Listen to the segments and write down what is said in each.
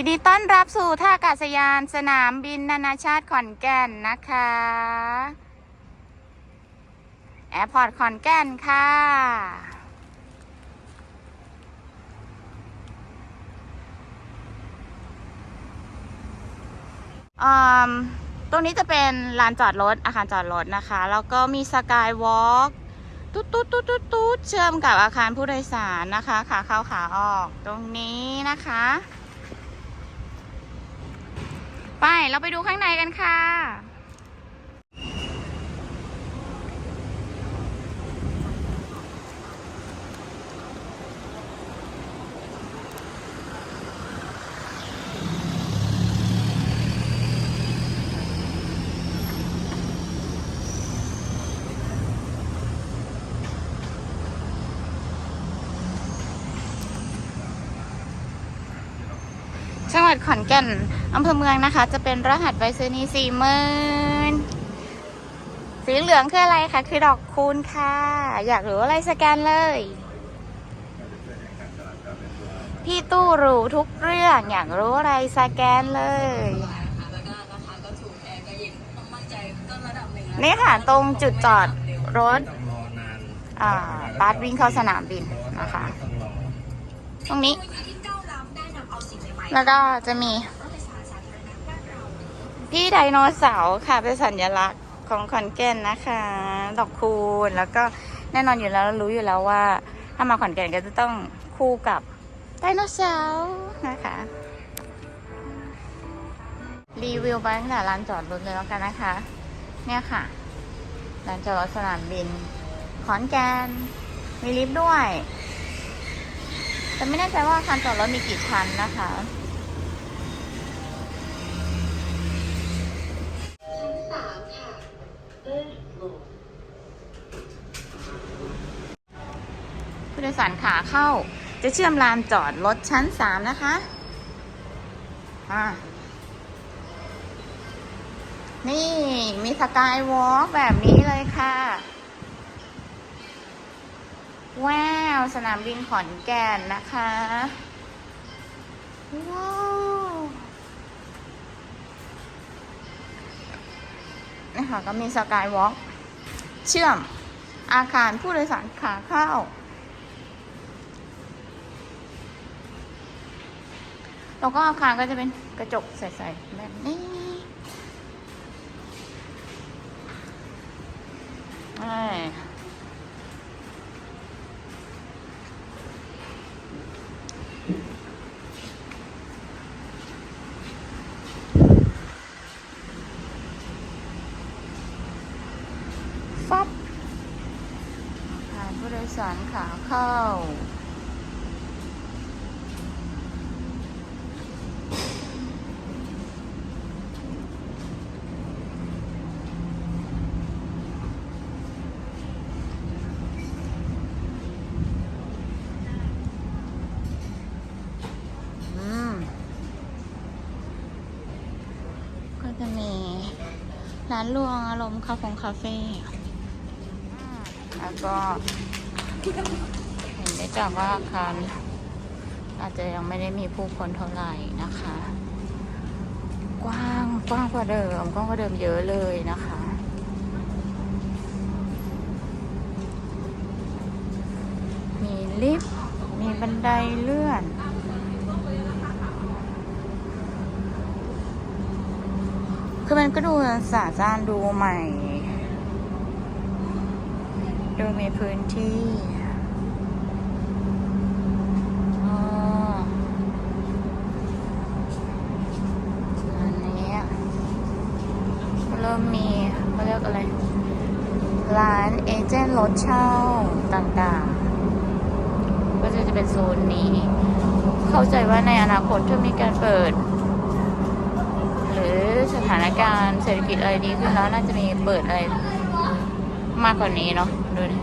ยินดีต้อนรับสู่ท่าอากาศยานสนามบินนานาชาติขอนแก่นนะคะแอร์พอร์ตขอนแก่นค่ะอืมตรงนี้จะเป็นลานจอดรถ อาคารจอดรถนะคะ แล้วก็มีสกายวอล์กตุ๊ดตุ๊ดตุ๊ดตุ๊ดตุ๊ดเชื่อมกับอาคารผู้โดยสารนะคะ ขาเข้าขาออกตรงนี้นะคะ ไปเราไปดูข้างในกันค่ะ วัดขอนแก่นอำเภอเมืองนะคะ จะเป็นรหัสไปรษณีย์สี่หมื่นสีเหลืองคืออะไรคะคือดอกคูณค่ะ อยากรู้อะไรสแกนเลย พี่ตู้รู้ทุกเรื่องอยากรู้อะไรสแกนเลยแล้วก็ราคาก็ถูกแอร์ก็เย็นต้องมั่นใจก็ระดับหนึ่งแล้วนี่ค่ะตรงจุดจอดรถต้องรอนานอ่าบัสวิ่งเข้าสนามบินนะคะต้องรอตรงนี้ แล้วก็จะมี พี่ไดโนเสาร์ค่ะเป็นสัญลักษณ์ของขอนแก่นนะคะ ดอกคูณแล้วก็แน่นอนอยู่แล้วรู้อยู่แล้วว่า ถ้ามาขอนแก่นก็จะต้องคู่กับไดโนเสาร์นะคะ รีวิวไปตั้งแต่ลานจอดรถเลยแล้วกันนะคะ เนี่ยค่ะลานจอดรถสนามบิน ขอนแก่นมีลิฟต์ด้วย แต่ไม่แน่ใจว่าอาคารจอดรถมีกี่ชั้นนะคะ ผู้โดยสารขาเข้า จะเชื่อมลานจอดรถชั้นสามนะคะอ่านี่มีสกายวอล์กแบบนี้เลยค่ะ ว้าว สนามบินขอนแก่นนะคะ ว้าวนี่ค่ะก็มีสกายวอล์กเชื่อมอาคารผู้โดยสารขาเข้า แล้วก็อาคารก็จะเป็นกระจกใสๆแบบนี้ใช่ฟับอาคารผู้โดยสาร ขาเข้าอืมก็จะมีร้านรวงอารมณ์คาเฟ่แล้วก็ เห็นได้จากว่าอาคารอาจจะยังไม่ได้มีผู้คนเท่าไหร่นะคะ กว้างกว้างกว่าเดิมกว้างกว่าเดิมเยอะเลยนะคะมีลิฟต์มีบันไดเลื่อนคือมันก็ดูสะอาดดูใหม่ ดูมีพื้นที่อ๋ออันนี้เริ่มมีเขาเรียกอะไร ร้านเอเจนต์รถเช่าต่างๆ ก็จะจะเป็นโซนนี้ เข้าใจว่าในอนาคตจะมีการเปิด หรือสถานการณ์เศรษฐกิจอะไรดีขึ้นแล้วน่าจะมีเปิดอะไรมากกว่านี้เนาะดูดิ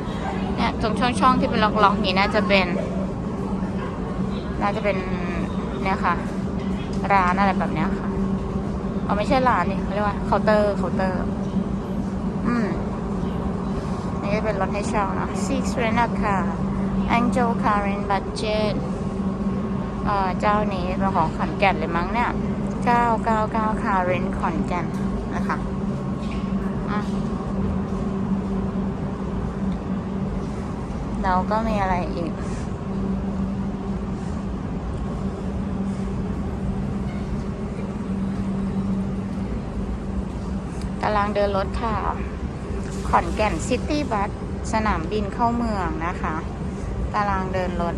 เนี่ยตรงช่องช่องๆที่เป็นล็อกๆ นี้น่าจะเป็น น่าจะเป็นเนี่ยค่ะ ร้านอะไรแบบเนี้ยค่ะเอาไม่ใช่ร้านนี่เขาเรียกว่าเคาน์เตอร์เคาน์เตอร์ นี่ก็เป็นรถให้เช่านะ Six Rent ค่ะ Angel Car Rent Budget เออเจ้านี้เป็นของขอนแก่นเลยมั้งเนี่ย 999คาเรนขอนแก่นนะคะอะแล้วก็มีอะไรอีกตารางเดินรถค่ะ ขอนแก่นซิตี้บัสสนามบินเข้าเมืองนะคะ ตารางเดินรถ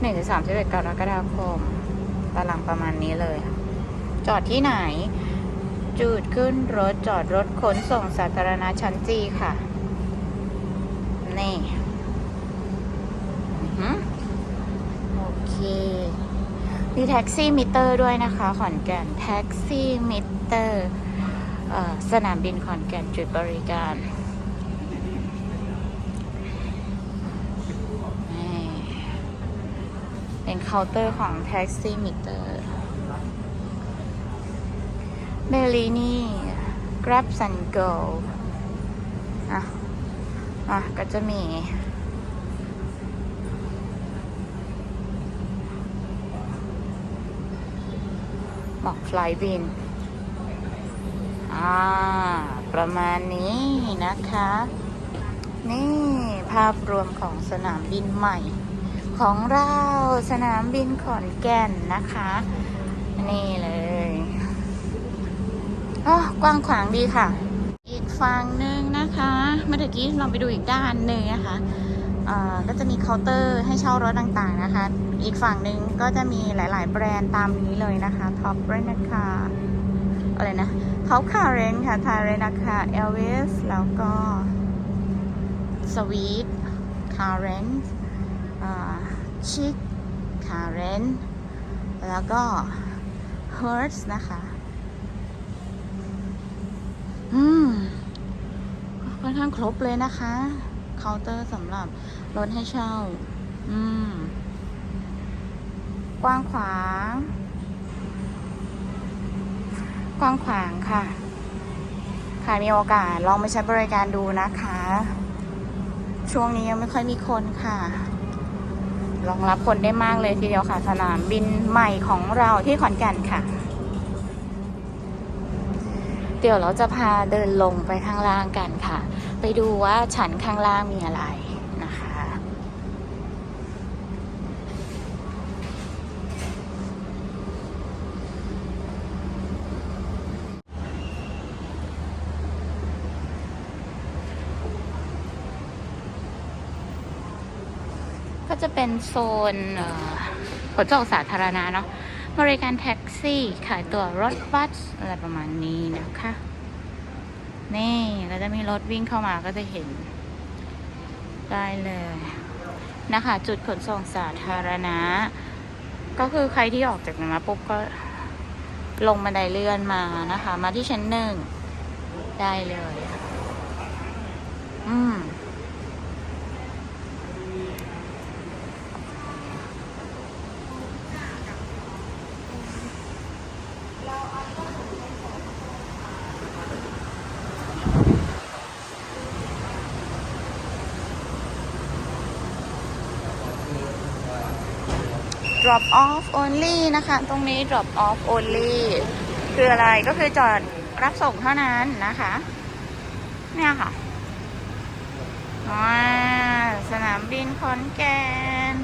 หนึ่งถึงสามสิบเอ็ดกรกฎาคม ตารางประมาณนี้เลย จอดที่ไหน จุดขึ้นรถจอดรถขนส่งสาธารณะชั้นจีค่ะ นี่โอเค มีแท็กซี่มิเตอร์ด้วยนะคะ ขอนแก่น แท็กซี่มิเตอร์ สนามบินขอนแก่นจุดบริการเป็นเคาน์เตอร์ของแท็กซี่มิเตอร์เบลลีนี่ Grab and Go อะ อะ ก็จะมีบอกฟลายบิน อ่า ประมาณนี้นะคะ นี่ภาพรวมของสนามบินใหม่ ของเราสนามบินขอนแก่นนะคะ นี่เลยอ๋อกว้างขวางดีค่ะ อีกฝั่งหนึ่งนะคะเมื่อกี้เราไปดูอีกด้านหนึ่งนะคะก็จะมีเคาน์เตอร์ให้เช่ารถต่างๆนะคะ อีกฝั่งหนึ่งก็จะมีหลาย ๆ แบรนด์ตามนี้เลยนะคะ ท็อปเรนนะคะ อะไรนะ เขาคาเรนค่ะทาเรนนะคะเอลวิสแล้วก็สวีทคาเรนชิคคาเรนแล้วก็เฮิร์ตนะคะ อืมค่อนข้างครบเลยนะคะ เคาน์เตอร์สำหรับรถให้เช่า อืม กว้างขวาง กว้างขวางค่ะ ใครมีโอกาสลองไปใช้บริการดูนะคะ ช่วงนี้ยังไม่ค่อยมีคนค่ะ รองรับคนได้มากเลยทีเดียวค่ะ สนามบินใหม่ของเราที่ขอนแก่นค่ะ เดี๋ยวเราจะพาเดินลงไปข้างล่างกันค่ะ ไปดูว่าชั้นข้างล่างมีอะไรนะคะ ก็ จะเป็นโซนขนส่งสาธารณะเนาะบริการแท็กซี่ ขายตั๋วรถบัสอะไรประมาณนี้นะคะ นี่ก็จะมีรถวิ่งเข้ามาก็จะเห็น ได้เลยนะคะ จุดขนส่งสาธารณะ ก็คือใครที่ออกจากนั้มาปุ๊บก็ลงบันไดเลื่อนมานะคะ มาที่ชั้นหนึ่งได้เลย อืม drop off only นะคะ ตรงนี้ drop off only คืออะไรก็คือจอดรับส่งเท่านั้นนะคะ เนี่ยค่ะว้าสนามบินขอนแก่น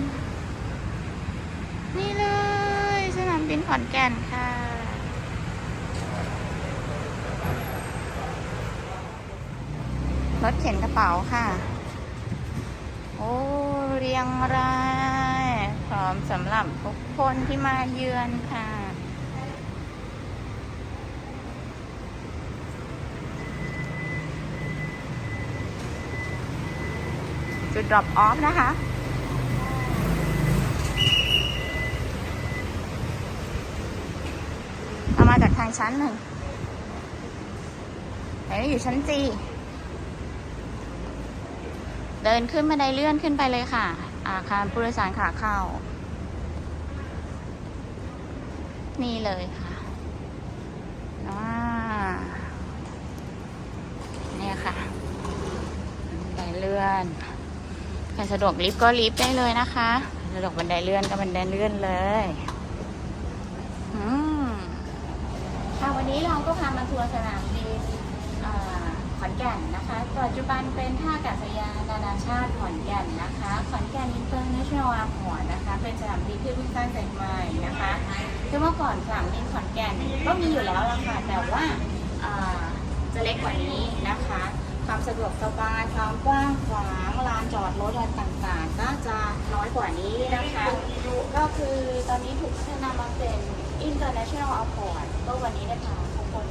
นี่เลย สนามบินขอนแก่นค่ะรถเข็นกระเป๋าค่ะ โอ้ เรียงราย อมสำหรับทุกคนที่มาเยือนค่ะจุด drop off นะคะเรามาจากทางชั้นหนึ่งไหนอยู่ชั้นจีเดินขึ้นบันไดเลื่อนขึ้นไปเลยค่ะ อาคารผู้โดยสารขาเข้า นี่เลยค่ะอ่าเนี่ยค่ะบันไดเลื่อนใครสะดวกลิฟต์ก็ลิฟต์ได้เลยนะคะสะดวกบันไดเลื่อนก็บันไดเลื่อนเลยอืมค่ะวันนี้เราก็พามาทัวร์สนามบินขอนแก่นนะคะ ปัจจุบันเป็นท่าอากาศยานนานาชาติขอนแก่นนะคะ ขอนแก่นอินเตอร์เนชั่นแนลแอร์พอร์ตนะคะ เป็นสนามบินที่เพิ่งสร้างเสร็จใหม่นะคะ คือเมื่อก่อนสนามบินขอนแก่นก็มีอยู่แล้วละค่ะ แต่ว่าจะเล็กกว่านี้นะคะ ความสะดวกสบายความกว้างขวางลานจอดรถอะไรต่างๆก็จะน้อยกว่านี้นะคะ ก็คือตอนนี้ถูกพัฒนามาเป็น international airport ก็วันนี้ได้พาทุกคน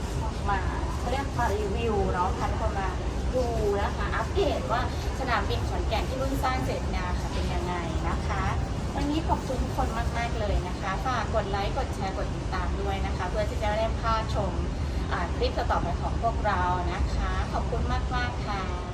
มาเขาเรียกมารีวิวเนาะพันคนมาดูนะคะ อัปเดตว่าสนามบินขอนแก่นที่เพิ่งสร้างเสร็จเนยค่ะเป็นยังไงนะคะ วันนี้ขอบคุณทุกคนมาก ๆ เลยนะคะ ฝากกดไลค์ กดแชร์ กดติดตามด้วยนะคะ เพื่อที่จะได้พาชมคลิปต่อไปของพวกเรานะคะ ขอบคุณมาก ๆ ค่ะ